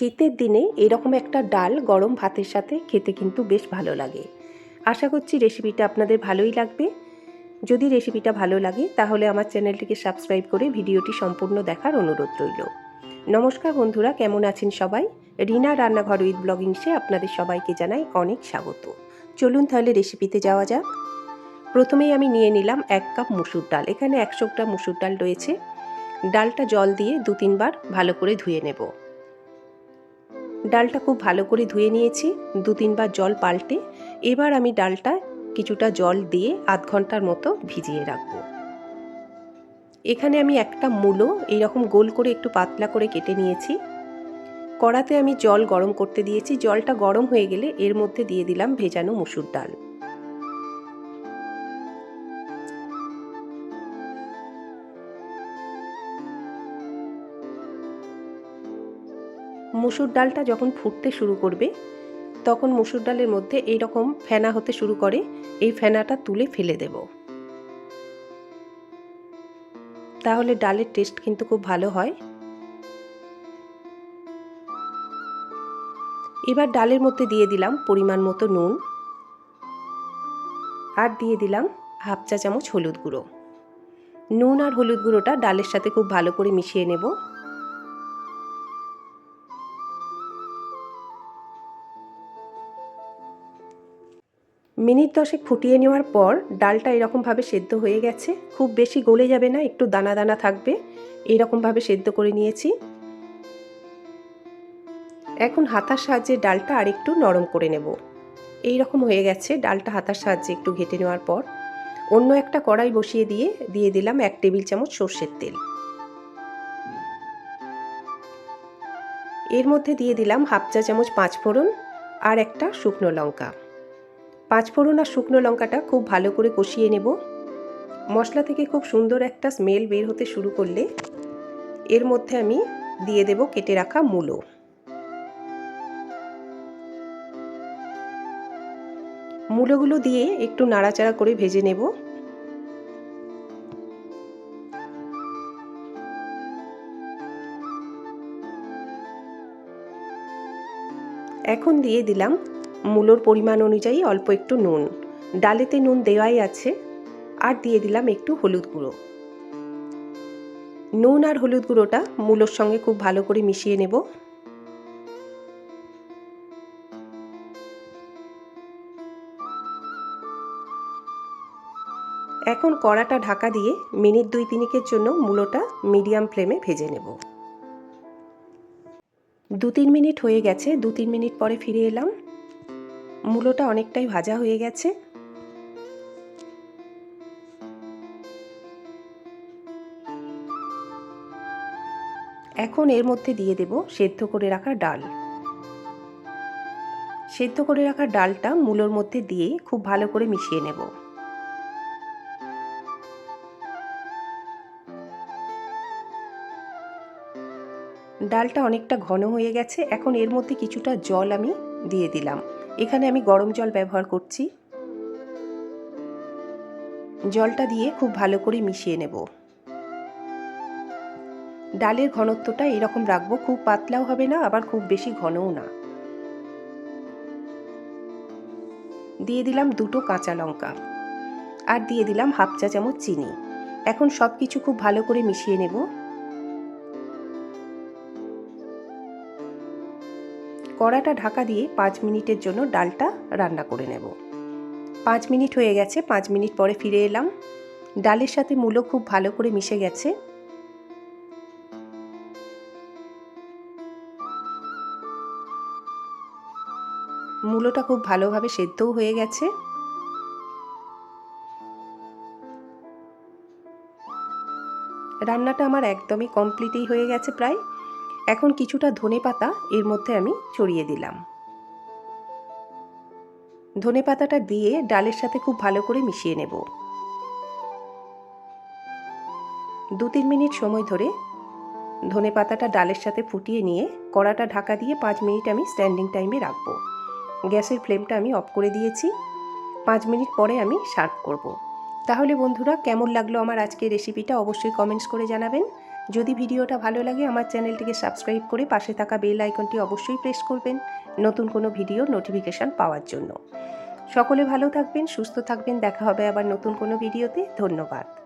শীতের দিনে এরকম একটা ডাল গরম ভাতের সাথে খেতে কিন্তু বেশ ভালো লাগে। আশা করছি রেসিপিটা আপনাদের ভালোই লাগবে। যদি রেসিপিটা ভালো লাগে, তাহলে আমার চ্যানেলটিকে সাবস্ক্রাইব করে ভিডিওটি সম্পূর্ণ দেখার অনুরোধ রইল। নমস্কার বন্ধুরা, কেমন আছেন সবাই? রিনা রান্নাঘর উইথ ব্লগিংসে আপনাদের সবাইকে জানাই অনেক স্বাগত। চলুন তাহলে রেসিপিতে যাওয়া যাক। প্রথমেই আমি নিয়ে নিলাম এক কাপ মুসুর ডাল। এখানে একশো গ্রাম মুসুর ডাল রয়েছে। ডালটা জল দিয়ে দু তিনবার ভালো করে ধুয়ে নেব। ডালটা খুব ভালো করে ধুয়ে নিয়েছি, দু তিনবার জল পাল্টে। এবার আমি ডালটা কিছুটা জল দিয়ে আধ ঘণ্টার মতো ভিজিয়ে রাখব। এখানে আমি একটা মূলো এইরকম গোল করে একটু পাতলা করে কেটে নিয়েছি। কড়াতে আমি জল গরম করতে দিয়েছি। জলটা গরম হয়ে গেলে এর মধ্যে দিয়ে দিলাম ভেজানো মুসুর ডাল। মুসুর ডালটা যখন ফুটতে শুরু করবে, তখন মুসুর ডালের মধ্যে এই রকম ফেনা হতে শুরু করে, এই ফেনাটা তুলে ফেলে দেব। তাহলে ডালের টেস্ট কিন্তু খুব ভালো হয়। এবার ডালের মধ্যে দিয়ে দিলাম পরিমাণ মতো নুন আর দিয়ে দিলাম হাফ চা চামচ হলুদ গুঁড়ো। নুন আর হলুদ গুঁড়োটা ডালের সাথে খুব ভালো করে মিশিয়ে নেব। মিনিট দশেক ফুটিয়ে নেওয়ার পর ডালটা এরকমভাবে সেদ্ধ হয়ে গেছে। খুব বেশি গলে যাবে না, একটু দানা দানা থাকবে। এইরকমভাবে সেদ্ধ করে নিয়েছি। এখন হাতার সাহায্যে ডালটা আর একটু নরম করে নেব। এই রকম হয়ে গেছে, ডালটা হাতার সাহায্যে একটু ঘেটে নেওয়ার পর। অন্য একটা কড়াই বসিয়ে দিয়ে দিয়ে দিলাম এক টেবিল চামচ সর্ষের তেল। এর মধ্যে দিয়ে দিলাম হাফ চা চামচ পাঁচ ফোড়ন আর একটা শুকনো লঙ্কা। পাঁচ ফোড়ন আর শুকনো লঙ্কাটা খুব ভালো করে কষিয়ে নেব। মশলা থেকে খুব সুন্দর একটা স্মেল বের হতে শুরু করলে এর মধ্যে আমি দিয়ে দেব কেটে রাখা মূলো। মূলোগুলো দিয়ে একটু নাড়াচাড়া করে ভেজে নেব। এখন দিয়ে দিলাম মূলোর পরিমাণ অনুযায়ী অল্প একটু নুন। ডালেতে নুন দেওয়াই আছে। আর দিয়ে দিলাম একটু হলুদ গুঁড়ো। নুন আর হলুদ গুঁড়োটা মূলোর সঙ্গে খুব ভালো করে মিশিয়ে নেব। এখন কড়াটা ঢাকা দিয়ে মিনিট দুই তিনিকের জন্য মূলোটা মিডিয়াম ফ্লেমে ভেজে নেব। দু তিন মিনিট হয়ে গেছে। দু তিন মিনিট পরে ফিরে এলাম। মূলোটা অনেকটাই ভাজা হয়ে গেছে। এখন এর মধ্যে দিয়ে দেব সেদ্ধ করে রাখা ডাল। সেদ্ধ করে রাখা ডালটা মূলোর মধ্যে দিয়ে খুব ভালো করে মিশিয়ে নেব। ডালটা অনেকটা ঘন হয়ে গেছে, এখন এর মধ্যে কিছুটা জল আমি দিয়ে দিলাম। এখানে আমি গরম জল ব্যবহার করছি। জলটা দিয়ে খুব ভালো করে মিশিয়ে নেব। ডালের ঘনত্বটা এরকম রাখব, খুব পাতলাও হবে না, আবার খুব বেশি ঘনও না। দিয়ে দিলাম দুটো কাঁচা লঙ্কা আর দিয়ে দিলাম হাফ চা চামচ চিনি। এখন সব কিছু খুব ভালো করে মিশিয়ে নেব। কড়াটা ঢাকা দিয়ে পাঁচ মিনিটের জন্য ডালটা রান্না করে নেব। পাঁচ মিনিট হয়ে গেছে, পাঁচ মিনিট পরে ফিরে এলাম। ডালের সাথে মূলো খুব ভালো করে মিশে গেছে। মূলোটা খুব ভালোভাবে সেদ্ধও হয়ে গেছে। রান্নাটা আমার একদমই কমপ্লিটই হয়ে গেছে প্রায়। এখন কিছুটা ধনে পাতা এর মধ্যে আমি ছড়িয়ে দিলাম। ধনে পাতাটা দিয়ে ডালের সাথে খুব ভালো করে মিশিয়ে নেব। দু তিন মিনিট সময় ধরে ধনে পাতাটা ডালের সাথে ফুটিয়ে নিয়ে কড়াটা ঢাকা দিয়ে পাঁচ মিনিট আমি স্ট্যান্ডিং টাইমে রাখব। গ্যাসের ফ্লেমটা আমি অফ করে দিয়েছি। পাঁচ মিনিট পরে আমি সার্ভ করব। তাহলে বন্ধুরা, কেমন লাগল আমার আজকের রেসিপিটা অবশ্যই কমেন্টস করে জানাবেন। যদি ভিডিওটা ভালো লাগে, আমার চ্যানেলটিকে সাবস্ক্রাইব করে পাশে থাকা বেল আইকনটি অবশ্যই প্রেস করবেন নতুন কোনো ভিডিও নোটিফিকেশান পাওয়ার জন্য। সকলে ভালো থাকবেন, সুস্থ থাকবেন, দেখা হবে আবার নতুন কোনো ভিডিওতে। ধন্যবাদ।